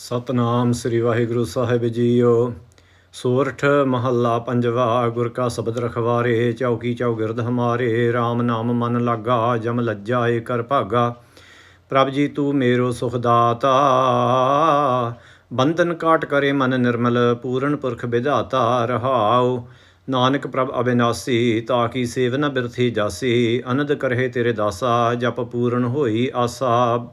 ਸਤਨਾਮ ਸ੍ਰੀ ਵਾਹਿਗੁਰੂ ਸਾਹਿਬ ਜੀਓ। ਸੋਰਠ ਮਹੱਲਾ ਪੰਜਵਾ, ਗੁਰ ਕਾ ਸ਼ਬਦ ਰਖਵਾਰੇ, ਚੌਕੀ ਚੌ ਗਿਰਦ ਹਮਾਰੇ RAM ਨਾਮ ਮਨ ਲਾਗਾ, ਜਮ ਲੱਜਾ ਏ ਕਰ ਭਾਗਾ। ਪ੍ਰਭ ਜੀ ਤੂੰ ਮੇਰੋ ਸੁਖ ਦਾਤਾ ਬੰਧਨ ਕਾਟ ਕਰੇ ਮਨ ਨਿਰਮਲ, ਪੂਰਨ ਪੁਰਖ ਵਿਧਾਤਾ, ਰਹਾਉ। ਨਾਨਕ ਪ੍ਰਭ ਅਬਿਨਾਸੀ ਤਾਕੀ ਸੇਵ ਨ ਬਿਰਥੀ ਜਾਸੀ। ਅਨੰਦ ਕਰਹਿ ਤੇਰੇ ਦਾਸਾ, ਜਪ ਪੂਰਨ ਹੋਈ ਆਸਾ।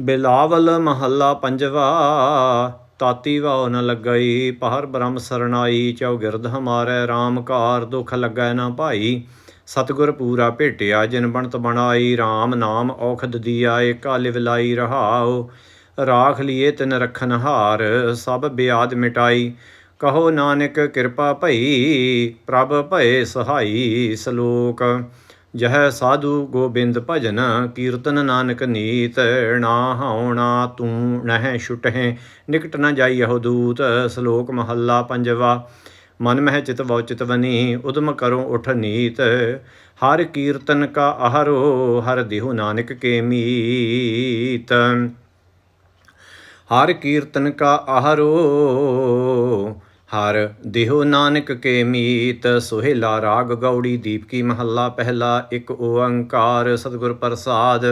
ਬਿਲਾਵਲ ਮਹੱਲਾ ਪੰਜਵਾ, ਤਾਤੀ ਵਾਉ ਨ ਲੱਗਈ, ਪਹਰ ਬ੍ਰਹਮ ਸਰਣਾਈ ਚੌਗਿਰਦ ਹਮਾਰੇ RAM ਕਾਰ ਦੁਖ ਲੱਗੈ ਨਾ ਭਾਈ। ਸਤਗੁਰ ਪੂਰਾ ਭੇਟਿਆ, ਜਿਨ ਬਣਤ ਬਣਾਈ RAM ਨਾਮ ਔਖਦ ਦੀਆ, ਏਕਾ ਲਿਵ ਲਾਈ ਰਹਾਉ। ਰਾਖ ਲਿਏ ਤਿਨ ਰਖਨ ਹਾਰ, ਸਭ ਬਿਆਦ ਮਿਟਾਈ। ਕਹੋ ਨਾਨਕ ਕਿਰਪਾ ਭਈ, ਪ੍ਰਭ ਭਏ ਸਹਾਈ ਸ਼ਲੋਕ। ਜਹ ਸਾਧੂ ਗੋਬਿੰਦ ਭਜਨ ਕੀਰਤਨ ਨਾਨਕ ਨੀਤ ਨਾ ਹਉਣਾ ਤੂੰ ਨਹਿ ਛੁਟਹਿ, ਨਿਕਟ ਨ ਜਾਈਹੁ ਦੂਤ, ਸ਼ਲੋਕ ਮਹੱਲਾ ਪੰਜਵਾ। ਮਨ ਮਹਿ ਚਿਤ ਬਹੁ ਚਿਤਵਨੀ ਉਦਮ ਕਰੋ ਉਠ ਨੀਤ। ਹਰ ਕੀਰਤਨ ਕਾ ਆਹਰੋ ਹਰ ਦੇਹੁ ਨਾਨਕ ਕੇ ਮੀਤ। ਹਰ ਕੀਰਤਨ ਕਾ ਆਹਰੋ ਹਰ। ਦੇਹੁ ਨਾਨਕ ਕੇ ਮੀਤ ਸੁਹੇਲਾ ਰਾਗ ਗੌੜੀ ਦੀਪਕੀ ਮਹੱਲਾ ਪਹਿਲਾ, ਇੱਕ ਓੰਕਾਰ ਸਤਿਗੁਰ ਪ੍ਰਸਾਦ।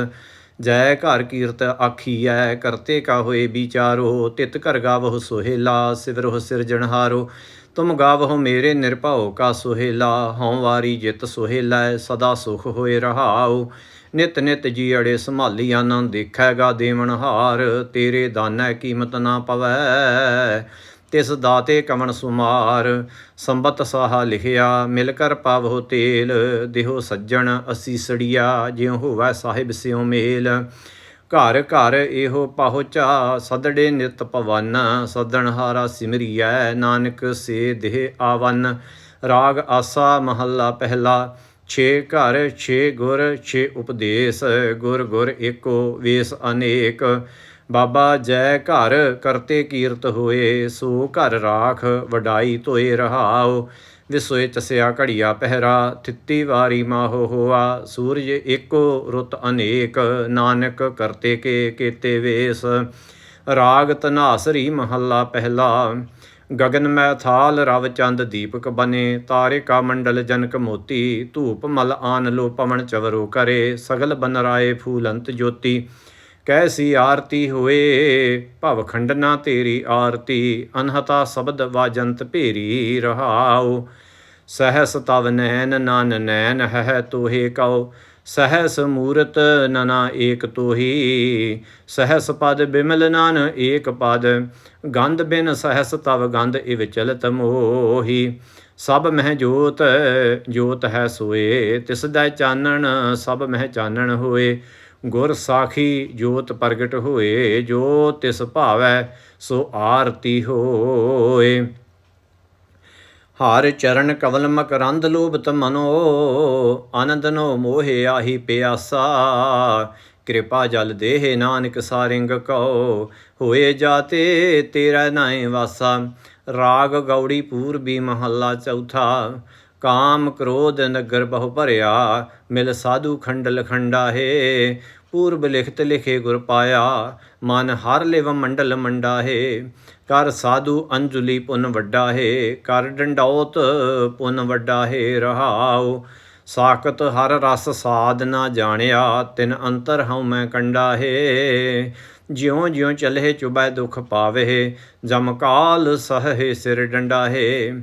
ਜੈ ਘਰ ਕੀਰਤ ਆਖੀਐ, ਕਰਤੇ ਕਾ ਹੋਏ ਵਿਚਾਰੋ, ਤਿਤ ਕਰ ਗਾਵਹੁ ਸੁਹੇਲਾ ਸਿਵਰਹੁ ਸਿਰਜਣਹਾਰੋ ਤੁਮ ਗਾਵਹੁ ਮੇਰੇ ਨਿਰਭਉ ਕਾ ਸੁਹੇਲਾ ਹਉ ਵਾਰੀ ਜਿਤ ਸੁਹੇਲਾ ਸਦਾ ਸੁਖ ਹੋਏ ਰਹਾਉ। ਨਿਤ ਨਿਤ ਜੀ ਅੜੇ ਸੰਭਾਲੀ ਆਨੰਦ ਦੇਖੈਗਾ ਦੇਵਨ ਹਾਰ, ਤੇਰੇ ਦਾਨੈ ਕੀਮਤ ਨਾ ਪਵੈ। ਤਿਸ ਦਾਤੇ ਕਮਨ ਸੁਮਾਰ, ਸੰਬਤ ਸਾਹਾ ਲਿਖਿਆ, ਮਿਲ ਕਰ ਪਾਵੋ ਤੇਲ, ਦਿਹੋ ਸੱਜਣ ਅਸੀਸੜੀਆ ਜਿਉ ਹੋਵੈ ਸਾਹਿਬ ਸਿਉ ਮੇਲ। ਘਰ ਘਰ ਇਹੋ ਪਹੁੰਚਾ, ਸਦੜੇ ਨਿਤ ਪਵਨ, ਸਦਣ ਹਾਰਾ ਸਿਮਰੀਐ, ਨਾਨਕ ਸੇ ਦੇਹ ਆਵਨ। ਰਾਗ ਆਸਾ ਮਹੱਲਾ ਪਹਿਲਾ, ਛੇ ਘਰ, ਛੇ ਗੁਰ, ਛੇ ਉਪਦੇਸ਼, ਗੁਰ ਗੁਰ ਏਕੋ ਵੇਸ ਅਨੇਕ। ਬਾਬਾ ਜੈ ਘਰ ਕਰਤੇ ਕੀਰਤ ਹੋਏ, ਸੋ ਘਰ ਰਾਖ ਵਡਾਈ ਧੋਏ ਰਹਾਓ ਵਿਸੋਏ ਚਸਿਆ ਘੜੀਆ ਪਹਿਰਾ, ਥਿੱਤੀ ਵਾਰੀ ਮਾਹੋ ਹੋਆ। ਸੂਰਜ ਏਕੋ ਰੁੱਤ ਅਨੇਕ, ਨਾਨਕ ਕਰਤੇ ਕੇ ਕੀਤੇ ਵੇਸ। ਰਾਗ ਤਨਾਸਰੀ ਮਹੱਲਾ ਪਹਿਲਾ ਗगन ਮੈਂ ਥਾਲ ਰਵ ਚੰਦ ਦੀਪਕ ਬਨੇ। ਤਾਰਿਕਾ ਮੰਡਲ ਜਨਕ ਮੋਤੀ, ਧੂਪ ਮਲ ਆਨ ਲੋ ਪਵਨ ਚਵਰੋ ਕਰੇ। ਸਗਲ ਬਨਰਾਏ ਫੂਲੰਤ ਜੋਤੀ। ਕੈਸੀ ਆਰਤੀ ਹੋਏ, ਭਵ ਖੰਡਨਾ ਤੇਰੀ ਆਰਤੀ, ਅਨਹਤਾ ਸ਼ਬਦ ਵਾਜੰਤ ਭੇਰੀ ਰਹਾਉ। ਸਹਸ ਤਵ ਨੈਨ ਨਨ ਨੈਨ ਹੈ ਤੋਹੇ ਕਉ। ਸਹਸ ਮੂਰਤ ਨਨਾ ਏਕ ਤੋਹੀ। ਸਹਸ ਪਦ ਬਿਮਲ ਨਨ ਏਕ ਪਦ। ਗੰਧ ਬਿਨ ਸਹਸ ਤਵ ਗੰਧ ਇਵ ਚਲਤ ਮੋਹੀ। ਸਭ ਮਹਿ ਜੋਤ ਜੋਤ ਹੈ ਸੋਏ। ਤਿਸ ਦਾ ਚਾਨਣ, ਸਭ ਮਹਿ ਚਾਨਣ ਹੋਏ। ਗੁਰ ਸਾਖੀ ਜੋਤ ਪ੍ਰਗਟ ਹੋਏ, ਜੋ ਤਿਸ ਭਾਵੈ ਸੋ ਆਰਤੀ ਹੋਏ। ਹਰ ਚਰਨ ਕਵਲ ਮਕਰੰਦ ਲੋਭਤ ਮਨੋ, ਆਨੰਦ ਨੋ ਮੋਹਿ ਆਹੀ ਪਿਆਸਾ। ਕਿਰਪਾ ਜਲ ਦੇਹ ਨਾਨਕ ਸਾਰਿੰਗ ਕਉ, ਹੋਏ ਜਾਤੇ ਤੇਰਾ ਨਾਏ ਵਾਸਾ। ਰਾਗ ਗੌੜੀ ਪੂਰਬੀ ਮਹੱਲਾ ਚੌਥਾ। ਕਾਮ ਕ੍ਰੋਧ ਨਗਰ ਬਹੁ ਭਰਿਆ, ਮਿਲ ਸਾਧੂ ਖੰਡਲ ਖੰਡਾ ਹੈ। ਪੂਰਬ ਲਿਖਤ ਲਿਖੇ ਗੁਰ ਪਾਇਆ, ਮਨ ਹਰ ਲਿਵ ਮੰਡਲ ਮੰਡਾ ਹੈ। ਕਰ ਸਾਧੂ ਅੰਜੁਲੀ ਪੁਨ ਵੱਡਾ ਹੈ, ਕਰ ਡੰਡੌਤ ਪੁਨ ਵੱਡਾ ਹੈ ਰਹਾਉ। ਸਾਖਤ ਹਰ ਰਸ ਸਾਧ ਨਾ ਜਾਣਿਆ, ਤਿਨ ਅੰਤਰ ਹਉ ਮੈਂ ਕੰਡਾ ਹੈ। ਜਿਉ ਜਿਉ ਚਲਹਿ ਚੁਬੈ ਦੁਖ ਪਾਵੇ, ਜਮ ਕਾਲ ਸਹੇ ਸਿਰ ਡੰਡਾ ਹੈ।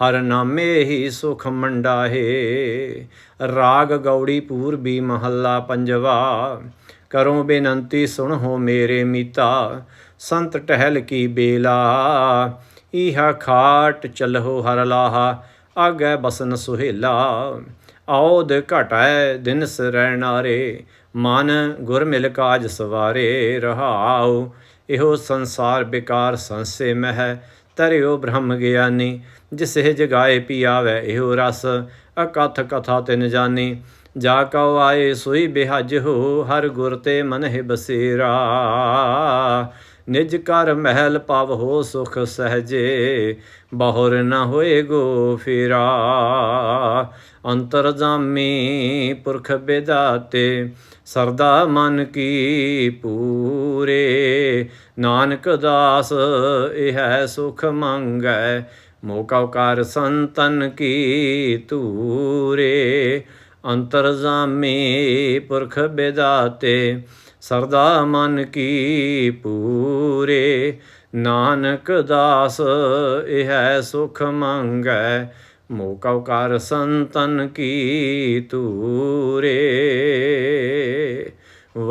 ਹਰ ਨਾਮੇ ਹੀ ਸੁਖ ਮੰਡਾ ਰਾਗ ਗੌੜੀ ਪੂਰਬੀ ਮਹੱਲਾ ਪੰਜਵਾ, ਕਰੋ ਬੇਨੰਤੀ ਸੁਣੋ ਮੇਰੇ ਮੀਤਾ, ਸੰਤ ਟਹਿਲ ਕੀ ਬੇਲਾ ਇਹਾ ਖਾਟ ਚਲਹੁ ਹਰ ਲਾਹਾ, ਆਗੇ ਬਸਨ ਸੁਹੇਲਾ। ਆਉਦ ਘਟੈ ਦਿਨ ਸਰਣਾਰੇ ਮਨ ਗੁਰ ਮਿਲ ਕਾਜ ਸਵਾਰੇ ਰਹਾਉ। ਇਹੋ ਸੰਸਾਰ ਬਿਕਾਰ ਸੰਸੇ ਮਹਿ ਤਰਿਓ ਬ੍ਰਹਮ ਗਿਆਨੀ ਜਿਸੇ ਜਗਾਏ ਪੀਆਵੈ ਇਹੋ ਰਸ ਅਕਥ ਕਥਾ ਤਿਨ ਜਾਣੀ ਜਾ ਕਉ ਆਏ ਸੋਈ ਬਿਹਜ ਹੋ, ਹਰ ਗੁਰ ਤੇ ਮਨਹਿ ਬਸੇਰਾ। ਨਿਜ ਕਰ ਮਹਿਲ ਪਵ ਹੋ ਸੁਖ ਸਹਜੇ, ਬਹੁਰ ਨ ਹੋਏ ਗੋ ਫੇਰਾ। ਅੰਤਰ ਜਾਮੀ ਪੁਰਖ ਬੇਦਾਤੇ, ਸਰਦਾ ਮਨ ਕੀ ਪੂਰੇ। ਨਾਨਕ ਦਾਸ, ਇਹ ਹੈ ਸੁਖ ਮੰਗੈ ਮੋਕਾ ਕਰ ਸੰਤਨ ਕੀ ਤੂਰੇ ਅੰਤਰ ਜਾਮੀ ਪੁਰਖ ਬੇਦਾਤੇ, ਸਰਦਾ ਮਨ ਕੀ ਪੂਰੇ। ਨਾਨਕ ਦਾਸ, ਇਹ ਹੈ ਸੁਖ ਮੰਗੈ, ਮੋਕਾ ਕਰ ਸੰਤਨ ਕੀ ਤੂਰੇ